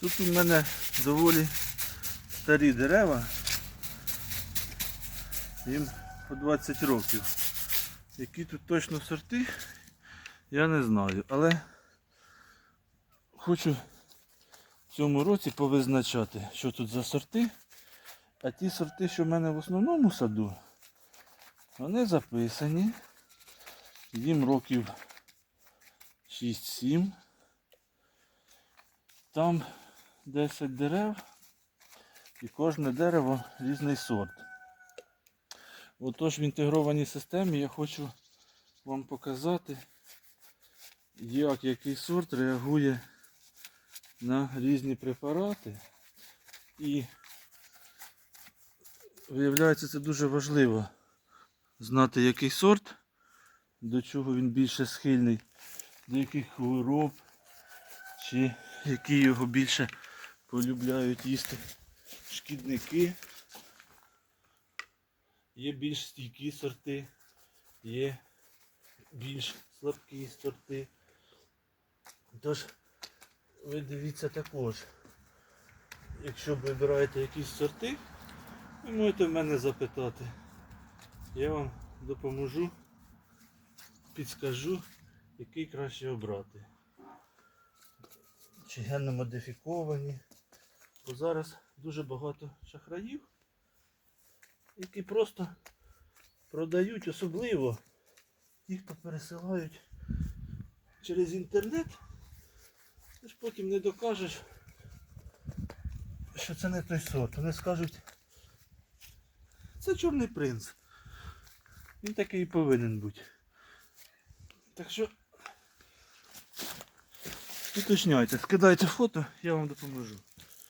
Тут у мене доволі старі дерева. Їм по 20 років. Які тут точно сорти, я не знаю. Але хочу в цьому році повизначати, що тут за сорти. А ті сорти, що в мене в основному саду, вони записані. Їм років 6-7. Там 10 дерев і кожне дерево різний сорт. Отож в інтегрованій системі я хочу вам показати, як який сорт реагує на різні препарати. І виявляється, це дуже важливо знати, який сорт, до чого він більше схильний, до яких хвороб, чи які його більше полюбляють їсти шкідники. Є більш стійкі сорти, є більш слабкі сорти. Тож ви дивіться також, якщо вибираєте якісь сорти, ви можете в мене запитати. Я вам допоможу, підскажу, який краще обрати. Чи генно модифіковані. Бо зараз дуже багато шахраїв, які просто продають, особливо ті, хто пересилають через інтернет. Ти ж потім не докажеш, що це не той сорт. Вони скажуть, це чорний принц. Він такий і повинен бути. Так що уточняйте, скидайте фото, я вам допоможу.